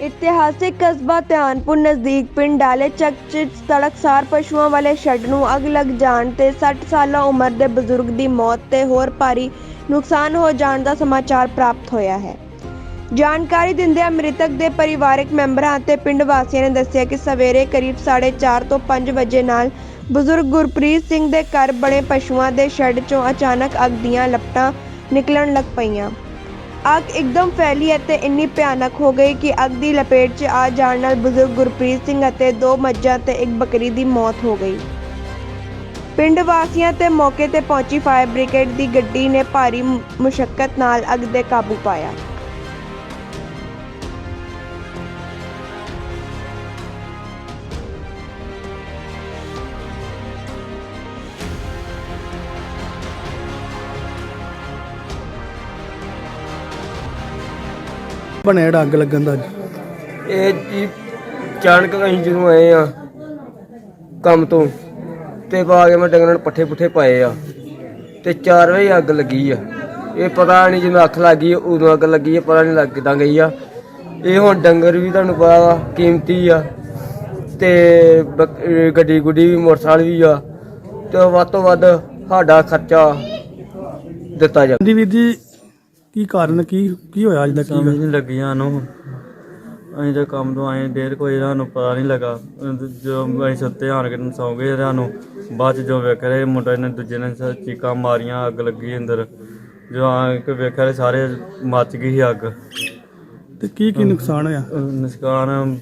ਇਤਿਹਾਸਿਕ ਕਸਬਾ ਧਿਆਨਪੁਰ ਨਜ਼ਦੀਕ ਪਿੰਡ ਡਾਲੇ ਚੱਕ 'ਚ ਤੜਕਸਾਰ ਪਸ਼ੂਆਂ ਵਾਲੇ ਸ਼ੈੱਡ ਨੂੰ ਅੱਗ ਲੱਗ ਜਾਣ ਤੇ 60 ਸਾਲਾ ਉਮਰ ਦੇ ਬਜ਼ੁਰਗ ਦੀ ਮੌਤ ਤੇ ਹੋਰ ਭਾਰੀ ਨੁਕਸਾਨ ਹੋ ਜਾਣ ਦਾ ਸਮਾਚਾਰ ਪ੍ਰਾਪਤ ਹੋਇਆ ਹੈ। ਜਾਣਕਾਰੀ ਦਿੰਦਿਆਂ ਮ੍ਰਿਤਕ ਦੇ ਪਰਿਵਾਰਕ ਮੈਂਬਰਾਂ ਅਤੇ ਪਿੰਡ ਵਾਸੀਆਂ ਨੇ ਦੱਸਿਆ ਕਿ ਸਵੇਰੇ ਕਰੀਬ 4:30 ਤੋਂ 5 ਵਜੇ ਨਾਲ ਬਜ਼ੁਰਗ ਗੁਰਪ੍ਰੀਤ ਸਿੰਘ ਦੇ ਘਰ ਬਣੇ ਪਸ਼ੂਆਂ ਦੇ ਸ਼ੈੱਡ 'ਚੋਂ ਅਚਾਨਕ ਅੱਗ ਦੀਆਂ ਲਪਟਾਂ ਨਿਕਲਣ ਲੱਗ ਪਈਆਂ। ਅੱਗ ਇੱਕਦਮ ਫੈਲੀ ਅਤੇ ਇੰਨੀ ਭਿਆਨਕ ਹੋ ਗਈ ਕਿ ਅੱਗ ਦੀ ਲਪੇਟ 'ਚ ਆ ਜਾਣ ਨਾਲ ਬਜ਼ੁਰਗ ਗੁਰਪ੍ਰੀਤ ਸਿੰਘ ਅਤੇ ਦੋ ਮੱਝਾਂ ਤੇ ਇੱਕ ਬੱਕਰੀ ਦੀ ਮੌਤ ਹੋ ਗਈ। ਪਿੰਡ ਵਾਸੀਆਂ ਤੇ ਮੌਕੇ ਤੇ ਪਹੁੰਚੀ ਫਾਇਰ ਬ੍ਰਿਗੇਡ ਦੀ ਗੱਡੀ ਨੇ ਭਾਰੀ ਮੁਸ਼ਕਲ ਨਾਲ ਅੱਗ ਦੇ ਕਾਬੂ ਪਾਇਆ। ਬਣਿਆ ਜਿਹੜਾ ਅੱਗ ਲੱਗਣ ਦਾ ਇਹ ਜੀ ਅਚਾਨਕ ਅਸੀਂ ਜਦੋਂ ਆਏ ਆ ਕੰਮ ਤੋਂ ਤੇ ਪਾ ਕੇ ਮੈਂ ਡੰਗਰਾਂ ਨੂੰ ਪੱਠੇ ਪੁੱਠੇ ਪਾਏ ਆ ਤੇ 4 ਵਜੇ ਅੱਗ ਲੱਗੀ ਆ। ਇਹ ਪਤਾ ਨਹੀਂ ਜਿਵੇਂ ਅੱਖ ਲੱਗੀ ਉਦੋਂ ਅੱਗ ਲੱਗੀ ਆ ਪਤਾ ਨਹੀਂ ਲੱਗ ਕਿੱਦਾਂ ਗਈ ਆ। ਇਹ ਹੁਣ ਡੰਗਰ ਵੀ ਤੁਹਾਨੂੰ ਪਤਾ ਵਾ ਕੀਮਤੀ ਆ ਤੇ ਗੱਡੀ ਗੁੱਡੀ ਵੀ ਮੋਟਰਸਾਈਕਲ ਵੀ ਆ ਤੇ ਵੱਧ ਤੋਂ ਵੱਧ ਸਾਡਾ ਖਰਚਾ ਦਿੱਤਾ ਜਾ ਜੀ ਵੀਰ ਜੀ ਕੀ ਕਾਰਨ ਕੀ ਕੀ ਹੋਇਆ ਅੱਜ ਦਾ ਕੀ ਸਮਝ ਗੱਲ? ਨਹੀਂ ਲੱਗੀਆਂ ਨੂੰ ਅਸੀਂ ਤਾਂ ਕੰਮ ਤੋਂ ਆਏ ਦੇਰ ਕੋਈ ਸਾਨੂੰ ਪਤਾ ਨਹੀਂ ਲੱਗਾ। ਜੋ ਅਸੀਂ ਸੁੱਤੇ ਆਣ ਕੇ ਨੂੰ ਸੌਂ ਗਏ ਸਾਨੂੰ ਬਾਅਦ ਚ ਜੋ ਵੇਖ ਰਹੇ ਮੁੰਡੇ ਨੇ ਦੂਜੇ ਨੇ ਸ- ਚੀਕਾਂ ਮਾਰੀਆਂ ਅੱਗ ਲੱਗੀ ਅੰਦਰ। ਜੋ ਆ ਕੇ ਵੇਖਿਆ ਤੇ ਸਾਰੇ ਮੱਚ ਗਈ ਸੀ ਅੱਗ। ਤੇ ਕੀ ਕੀ ਨੁਕਸਾਨ ਹੋਇਆ? ਨਿਸ਼ਕਾਨ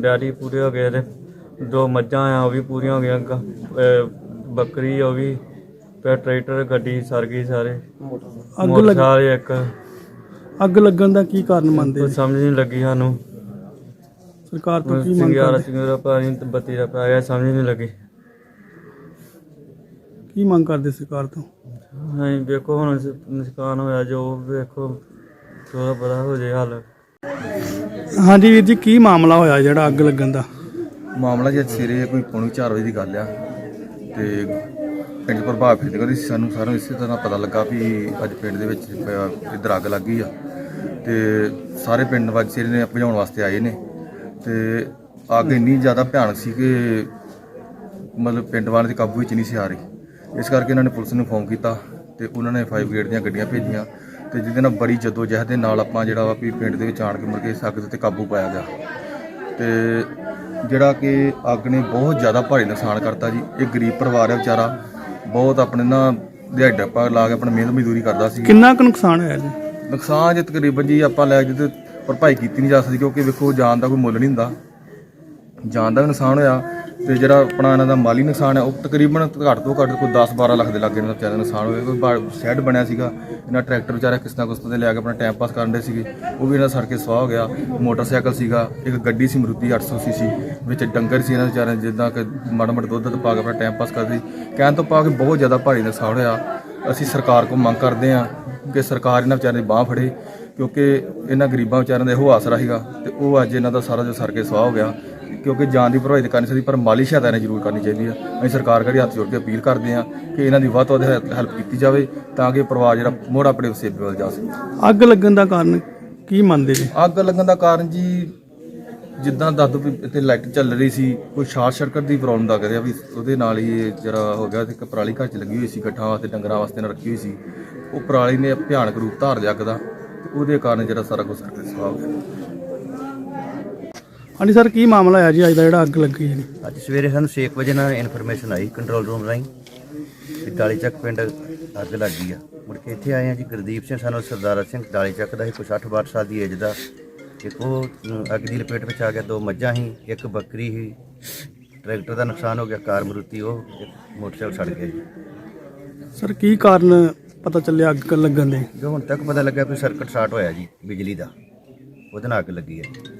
ਡੈਡੀ ਪੂਰੇ ਹੋ ਗਏ ਤੇ ਦੋ ਮੱਝਾਂ ਆ ਉਹ ਵੀ ਪੂਰੀਆਂ ਹੋ ਗਈਆਂ ਗ- ਅਹ ਬੱਕਰੀ ਉਹ ਵੀ ਫਿਰ ਟਰੈਕਟਰ ਗੱਡੀ ਸਰ ਗਈ ਸਾਰੇ। ਅੱਗ ਲੱਗ ਮੋਟਰਸਾਈਕਲ ਇੱਕ। ਅੱਗ ਲੱਗਣ ਦਾ ਕੀ ਕਾਰਨ ਮੰਨਦੇ ਜੀ? ਸਮਝ ਨਹੀਂ ਲੱਗੀ ਸਾਨੂੰ। ਸਰਕਾਰ ਤੋਂ ਕੀ ਮੰਗ ਚੰਗਿਆਰਾ ਕਰਦੇ? ਚੰਗਿਆਰਾ ਪਾਣੀ ਤੇ ਬੱਤੀ ਦਾ ਪੈ ਗਿਆ ਸਮਝ ਨਹੀਂ ਲੱਗੀ। ਕੀ ਮੰਗ ਕਰਦੇ ਸਰਕਾਰ ਤੋਂ? ਹਾਂ ਵੇਖੋ ਹੁਣ ਸ- ਨੁਕਸਾਨ ਹੋਇਆ ਜੋ ਵੇਖੋ ਥੋੜਾ ਬੜਾ ਹੋ ਜੇ ਹੱਲ। ਹਾਂਜੀ ਵੀਰ ਜੀ ਕੀ ਮਾਮਲਾ ਹੋਇਆ ਜਿਹੜਾ ਅੱਗ ਲੱਗਣ ਦਾ? ਮਾਮਲਾ ਜੇ ਸਵੇਰੇ ਕੋਈ ਪੌਣੀ 4 ਵਜੇ ਦੀ ਗੱਲ ਆ। ਤੇ ਪਿੰਡ ਪ੍ਰਭਾਵ ਫਿਰ ਸੀ ਸਾਨੂੰ ਸਾਰਿਆਂ ਨੂੰ ਇਸੇ ਤਰ੍ਹਾਂ ਪਤਾ ਲੱਗਾ ਵੀ ਅੱਜ ਪਿੰਡ ਦੇ ਵਿੱਚ ਅਹ, ਇੱਧਰ ਅੱਗ ਲੱਗੀ ਆ। ਤੇ ਸਾਰੇ ਪਿੰਡ ਵਾਸੀ ਨੇ ਭਜਾਉਣ ਵਾਸਤੇ ਆਏ ਨੇ। ਤੇ ਅੱਗ ਇੰਨੀ ਜ਼ਿਆਦਾ ਭਿਆਨਕ ਸੀ ਕਿ ਮਤਲਬ ਪਿੰਡ ਵਾਲਿਆਂ ਦੇ ਕਾਬੂ ਵਿੱਚ ਨਹੀਂ ਸੀ ਆ ਰਹੀ। ਇਸ ਕਰਕੇ ਇਹਨਾਂ ਨੇ ਪੁਲਿਸ ਨੂੰ ਫੋਨ ਕੀਤਾ ਤੇ ਉਹਨਾਂ ਨੇ ਫਾਈਵ ਗ੍ਰੇਡ ਦੀਆਂ ਗੱਡੀਆਂ ਭੇਜੀਆਂ ਤੇ ਜਿਹਦੇ ਨਾਲ ਬੜੀ ਜੱਦੋ ਜਹਿਦ ਦੇ ਨਾਲ ਆਪਾਂ ਜਿਹੜਾ ਵਾ ਵੀ ਪਿੰਡ ਦੇ ਵਿੱਚ ਆਣ ਕੇ ਮੁੜ ਕੇ ਇਸ ਅੱਗ ਦੇ ਉੱਤੇ ਕਾਬੂ ਪਾਇਆ ਗਿਆ। ਤੇ ਜਿਹੜਾ ਕਿ ਅੱਗ ਨੇ ਬਹੁਤ ਜ਼ਿਆਦਾ ਭਾਰੀ ਨੁਕਸਾਨ ਕਰਤਾ ਜੀ। ਇਹ ਗਰੀਬ ਪਰਿਵਾਰ ਹੈ ਵਿਚਾਰਾ। ਬਹੁਤ ਆਪਣੇ ਨਾ ਦਿਹਾੜੀ ਡੱਪਾ ਲਾ ਕੇ ਆਪਣੀ ਮਿਹਨਤ ਮਜ਼ਦੂਰੀ ਕਰਦਾ ਸੀ। ਕਿੰਨਾ ਕੁ ਨੁਕਸਾਨ ਹੋਇਆ ਜੀ? ਨੁਕਸਾਨ ਜੇ ਤਕਰੀਬਨ ਜੀ ਆਪਾਂ ਲੈ ਜਿੱਤੇ ਭਰਪਾਈ ਕੀਤੀ ਨਹੀਂ ਜਾ ਸਕਦੀ ਕਿਉਂਕਿ ਵੇਖੋ ਜਾਨ ਦਾ ਕੋਈ ਮੁੱਲ ਨਹੀਂ ਹੁੰਦਾ। ਜਾਨ ਦਾ ਵੀ ਨੁਕਸਾਨ ਹੋਇਆ ਤੇ ਜਿਹੜਾ ਆਪਣਾ ਇਹਨਾਂ ਦਾ ਮਾਲੀ ਨੁਕਸਾਨ ਹੈ, ਉਹ ਤਕਰੀਬਨ ਘੱਟ ਤੋਂ ਘੱਟ ਕੋਈ 10 12 ਲੱਖ ਦੇ ਲਾਗੇ ਇਹਨਾਂ ਦਾ ਵਿਚਾਰਾ ਨੁਕਸਾਨ ਹੋਇਆ। ਕੋਈ ਬਾ- ਸ਼ੈੱਡ ਬਣਿਆ ਸੀਗਾ, ਇਹਨਾਂ ਟਰੈਕਟਰ ਵਿਚਾਰਾ ਕਿਸ ਨਾ ਕਿਸ ਤੇ ਲਿਆ ਕੇ ਆਪਣਾ ਟਾਈਮ ਪਾਸ ਕਰਨ ਦੇ ਸੀਗੇ, ਉਹ ਵੀ ਇਹਨਾਂ ਦਾ ਸੜ ਕੇ ਸਵਾਹ ਹੋ ਗਿਆ। ਮੋਟਰਸਾਈਕਲ ਸੀਗਾ, ਇੱਕ ਗੱਡੀ ਸੀ ਮਰੂਤੀ 800 ਸੀ ਵਿੱਚ ਡੰਗਰ ਸੀ ਇਹਨਾਂ ਵਿਚਾਰਿਆਂ ਜਿੱਦਾਂ ਕਿ ਮਾੜਾ ਮਾੜਾ ਦੁੱਧ ਦੁੱਧ ਪਾ ਕੇ ਆਪਣਾ ਟਾਈਮ ਪਾਸ ਕਰਦੇ ਕਹਿਣ ਤੋਂ ਪਾ ਕੇ ਬਹੁਤ ਜ਼ਿਆਦਾ ਭਾਰੀ ਨੁਕਸਾਨ ਹੋਇਆ। ਅਸੀਂ ਸਰਕਾਰ ਕੋਲ ਮੰਗ ਕਰਦੇ ਹਾਂ ਕਿ ਸਰਕਾਰ ਇਹਨਾਂ ਵਿਚਾਰਿਆਂ ਦੀ ਬਾਹ ਫੜੇ, ਕਿਉਂਕਿ ਇਹਨਾਂ ਗਰੀਬਾਂ ਵਿਚਾਰਿਆਂ ਦਾ ਇਹੋ ਆਸਰਾ ਸੀਗਾ ਤੇ ਉਹ ਅੱਜ ਇਹਨਾਂ ਦਾ ਸਾਰਾ ਜੋ ਸਰ ਕੇ ਸਵਾਹ ਹੋ ਗਿਆ। ਕਿਉਂਕਿ ਜਾਨ ਦੀ ਭਰਵਾਈ ਤਾਂ ਕਰਨੀ ਚਾਹੀਦੀ ਪਰ ਮਾਲੀ ਸਹਾਇਤਾ ਨੇ ਜ਼ਰੂਰ ਕਰਨੀ ਚਾਹੀਦੀ ਆ। ਅਸੀਂ ਸਰਕਾਰ ਕਰੀ ਹੱਥ ਜੋੜ ਕੇ ਅਪੀਲ ਕਰਦੇ ਹਾਂ ਕਿ ਇਹਨਾਂ ਦੀ ਵੱਧ ਤੋਂ ਵੱਧ ਹੈਲਪ ਕੀਤੀ ਜਾਵੇ ਤਾਂ ਕਿ ਪਰਿਵਾਰ ਜਿਹੜਾ ਮੋੜ ਆਪਣੇ ਸੇਬੇ ਵੱਲ ਜਾ ਸਕੇ। ਅੱਗ ਲੱਗਣ ਦਾ ਕਾਰਨ ਕੀ ਮੰਨਦੇ ਜੀ? ਅੱਗ ਲੱਗਣ ਦਾ ਕਾਰਨ ਜੀ ਜਿੱਦਾਂ ਦੱਸ ਦਿਓ ਵੀ ਇੱਥੇ ਲਾਈਟ ਚੱਲ ਰਹੀ ਸੀ ਕੋਈ ਸ਼ਾਰਟ ਸਰਕਟ ਦੀ ਪ੍ਰੋਬਲਮ ਦਾ ਕਰਿਆ ਵੀ ਉਹਦੇ ਨਾਲ ਹੀ ਇਹ ਜਿਹੜਾ ਹੋ ਗਿਆ ਤੇ ਇੱਕ ਪਰਾਲੀ ਘਰ 'ਚ ਲੱਗੀ ਹੋਈ ਸੀ ਗੱਠਾਂ ਵਾਸਤੇ ਡੰਗਰਾਂ ਵਾਸਤੇ ਨਾਲ ਰੱਖੀ ਹੋਈ ਸੀ। ਉਹ ਪਰਾਲੀ ਨੇ ਭਿਆਨਕ ਰੂਪ ਧਾਰ ਲਿਆ ਅੱਗ ਦਾ ਉਹਦੇ ਕਾਰਨ ਜਿਹੜਾ ਸਾਰਾ ਕੁਝ ਕਰਕੇ ਸਵਾਹ ਹੋ ਗਿਆ। ਹਾਂਜੀ ਸਰ ਕੀ ਮਾਮਲਾ ਹੋਇਆ ਜੀ? ਅੱਜ ਦਾ ਜਿਹੜਾ ਅੱਗ ਲੱਗੀ ਜੀ। ਅੱਜ ਸਵੇਰੇ ਸਾਨੂੰ 6 ਵਜੇ ਨਾਲ ਇਨਫੋਰਮੇਸ਼ਨ ਆਈ ਕੰਟਰੋਲ ਰੂਮ ਰਾਹੀਂ ਕਿ ਡਾਲੀ ਚੱਕ ਪਿੰਡ ਅੱਗ ਲੱਗ ਆ। ਮੁੜ ਕੇ ਇੱਥੇ ਆਏ ਆ ਜੀ ਗੁਰਦੀਪ ਸਿੰਘ ਸਾਨੂੰ ਸਰਦਾਰਾ ਸਿੰਘ ਡਾਲੀ ਚੱਕ ਦਾ ਸੀ ਕੋਈ 60 62 ਸਾਲ ਦੀ ਏਜ ਦਾ। ਇੱਕ ਉਹ ਅੱਗ ਦੀ ਲਪੇਟ ਵਿੱਚ ਆ ਗਿਆ ਦੋ ਮੱਝਾਂ ਸੀ ਇੱਕ ਬੱਕਰੀ ਸੀ। ਟਰੈਕਟਰ ਦਾ ਨੁਕਸਾਨ ਹੋ ਗਿਆ ਕਾਰ ਮਰੂਤੀ ਉਹ ਇੱਕ ਮੋਟਰਸਾਈਕਲ ਸੜ ਗਿਆ ਜੀ। ਸਰ ਕੀ ਕਾਰਨ ਪਤਾ ਚੱਲਿਆ ਅੱਗ ਲੱਗਣ ਦੇ? ਜੋ ਹੁਣ ਤੱਕ ਪਤਾ ਲੱਗਾ ਕੋਈ ਸਰਕਟ ਸ਼ਾਰਟ ਹੋਇਆ ਜੀ ਬਿਜਲੀ ਦਾ। ਉਹਦੇ ਨਾਲ ਅੱਗ ਲੱਗੀ ਹੈ।